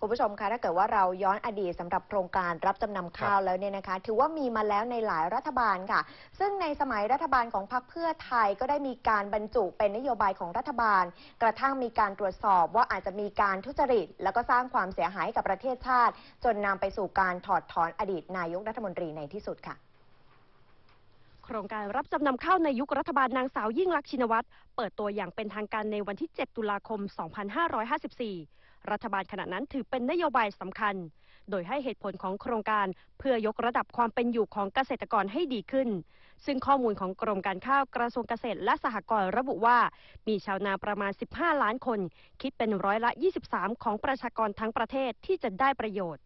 คุณผู้ชมคะถ้าเกิดว่าเราย้อนอดีตสำหรับโครงการรับจำนำข้าวแล้วเนี่ยนะคะ ถือว่ามีมาแล้วในหลายรัฐบาลค่ะ ซึ่งในสมัยรัฐบาลของพรรคเพื่อไทยก็ได้มีการบรรจุเป็นนโยบายของรัฐบาล กระทั่งมีการตรวจสอบว่าอาจจะมีการทุจริต แล้วก็สร้างความเสียหายให้กับประเทศชาติ จนนำไปสู่การถอดถอนอดีตนายกรัฐมนตรีในที่สุดค่ะโครงการรับจำนำข้าวในยุครัฐบาลนางสาวยิ่งลักษณ์ชินวัตรเปิดตัวอย่างเป็นทางการในวันที่ 7 ตุลาคม 2554 รัฐบาลขณะนั้นถือเป็นนโยบายสำคัญ โดยให้เหตุผลของโครงการเพื่อยกระดับความเป็นอยู่ของเกษตรกรให้ดีขึ้น ซึ่งข้อมูลของกรมการข้าวกระทรวงเกษตรและสหกรณ์ระบุว่า มีชาวนาประมาณ 15 ล้านคน คิดเป็นร้อยละ 23 ของประชากรทั้งประเทศที่จะได้ประโยชน์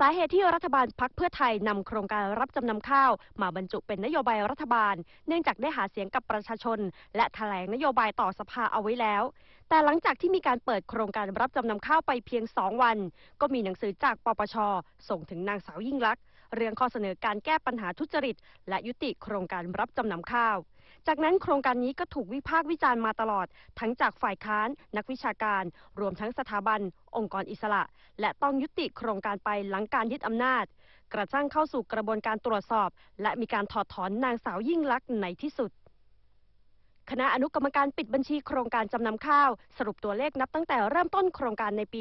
สาเหตุที่รัฐบาลพักเพื่อไทยนำโครงการรับจำนำข้าว มาบรรจุเป็นนโยบายรัฐบาล เนื่องจากได้หาเสียงกับประชาชน และแถลงนโยบายต่อสภาเอาไว้แล้ว แต่หลังจากที่มีการเปิดโครงการรับจำนำข้าวไปเพียง 2 วัน ก็มีหนังสือจากปปช ส่งถึงนางสาวยิ่งลักษณ์เรื่องข้อเสนอการแก้ปัญหาทุจริต และยุติโครงการรับจำนำข้าว จากนั้นโครงการนี้ก็ถูกวิพากษ์วิจารณ์มาตลอด ทั้งจากฝ่ายค้าน นักวิชาการ รวมทั้งสถาบัน องค์กรอิสระ และต้องยุติโครงการไปหลังการยึดอำนาจ กระทั่งเข้าสู่กระบวนการตรวจสอบ และมีการถอดถอนนางสาวยิ่งลักษณ์ในที่สุด คณะอนุกรรมการปิดบัญชีโครงการจำนำข้าว สรุปตัวเลขนับตั้งแต่เริ่มต้นโครงการในปี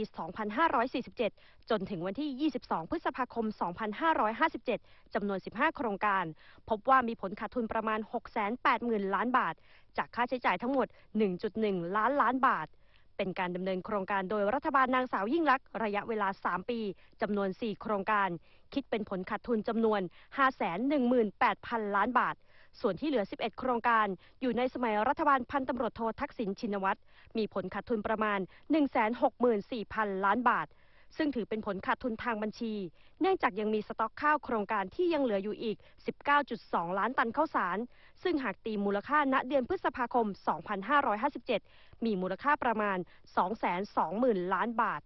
2547 จนถึงวันที่ 22 พฤษภาคม 2557 จำนวน 15 โครงการ พบว่ามีผลขาดทุนประมาณ 680,000 ล้านบาท จากค่าใช้จ่ายทั้งหมด 1.1 ล้านล้านบาท เป็นการดำเนินโครงการโดยรัฐบาลนางสาวยิ่งลักษณ์ระยะเวลา 3 ปีจำนวน 4 โครงการ คิดเป็นผลขาดทุนจำนวน 518,000 ล้านบาท ส่วนที่เหลือ 11 โครงการ อยู่ในสมัยรัฐบาลพันตำรวจโททักษิณชินวัตร มีผลขาดทุนประมาณ 164,000 ล้านบาท ซึ่งถือเป็นผลขาดทุนทางบัญชี เนื่องจากยังมีสต็อกข้าวโครงการที่ยังเหลืออยู่อีก 19.2 ล้านตันข้าวสาร ซึ่งหากตีมูลค่าณเดือนพฤษภาคม 2557 มีมูลค่าประมาณ 220,000 ล้านบาท